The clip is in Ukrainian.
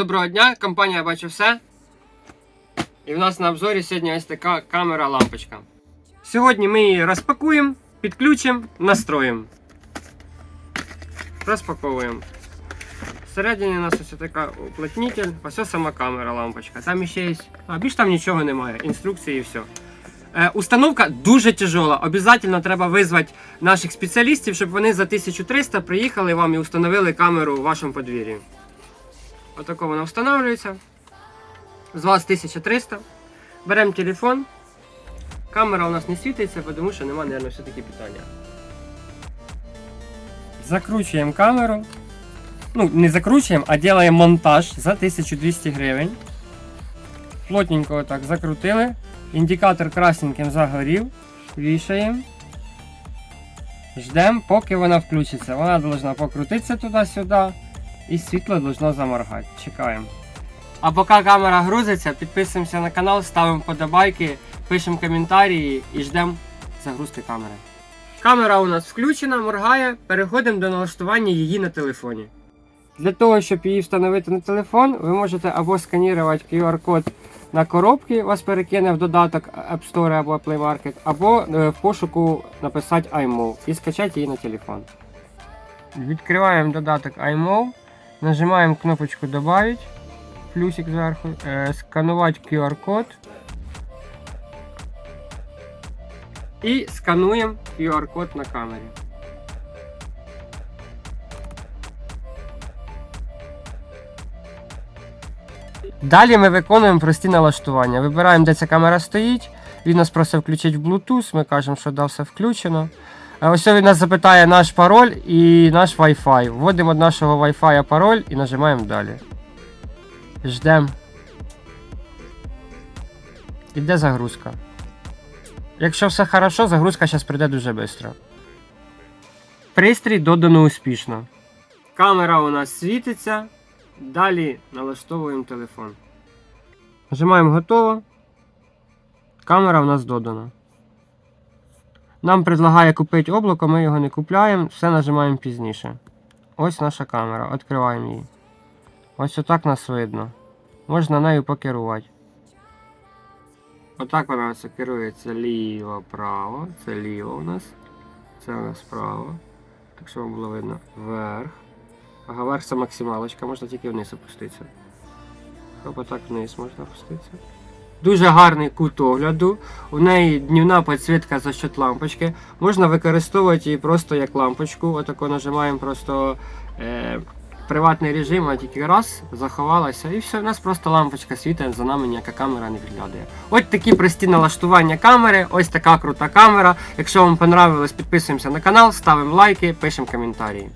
Доброго дня, компанія бачу все. І в нас на обзорі сьогодні ось така камера-лампочка. Сьогодні ми її розпакуємо, підключимо, настроїмо. Розпаковуємо. Всередині у нас ось така уплотнитель, ось сама камера лампочка. Там ще є. А більш там нічого немає. Інструкції і все. Е, установка дуже тяжела. Обязательно треба визвати наших спеціалістів, щоб вони за 1300 приїхали вам і встановили камеру у вашому подвір'ї. Отако вона встановлюється. З вас 1300. Беремо телефон. Камера у нас не світиться, тому що немає, мабуть, все-таки питання. Закручуємо камеру. Ну, не закручуємо, а робимо монтаж за 1200 гривень. Плотненько отак закрутили. Індикатор красненьким загорів. Вішаємо. Ждемо, поки вона включиться. Вона повинна покрутитися туди-сюди. І світло должно заморгати. Чекаємо. А поки камера грузиться, підписуємося на канал, ставимо подобайки, пишемо коментарі і ждемо загрузки камери. Камера у нас включена, моргає. Переходимо до налаштування її на телефоні. Для того, щоб її встановити на телефон, ви можете або сканувати QR-код на коробці, вас перекине в додаток App Store або Play Market, або е, в пошуку написати iMove і скачати її на телефон. Відкриваємо додаток iMove, нажимаємо кнопочку Добавить, плюсик зверху, е, сканувати QR-код. І скануємо QR-код на камері. Далі ми виконуємо прості налаштування. Вибираємо, де ця камера стоїть. Він нас просить включити в Bluetooth. Ми кажемо, що да, все включено. А Ось він нас запитає наш пароль і наш Wi-Fi. Вводимо від нашого Wi-Fi пароль і нажимаємо далі. Ждемо. Іде загрузка. Якщо все хорошо, загрузка зараз прийде дуже швидко. Пристрій додано успішно. Камера у нас світиться. Далі налаштовуємо телефон. Нажимаємо готово. Камера у нас додана. Нам предлагає купити облако, ми його не купляємо, все нажимаємо пізніше. Ось наша камера. Відкриваємо її. Ось отак нас видно. Можна нею покерувати. Отак вона все керується ліво-право. Це ліво у нас. Це у нас право. Так що вам було видно вверх. Ага, вверх це максималочка, можна тільки вниз опуститися. Хоп, отак вниз можна опуститися. Дуже гарний кут огляду. У неї днівна підсвітка за счет лампочки. Можна використовувати її просто як лампочку. Отако нажимаємо просто е, приватний режим, а тільки раз, заховалася. І все, у нас просто лампочка світить, за нами ніяка камера не підглядає. Ось такі прості налаштування камери, ось така крута камера. Якщо вам понравилось, підписуємося на канал, ставимо лайки, пишемо коментарі.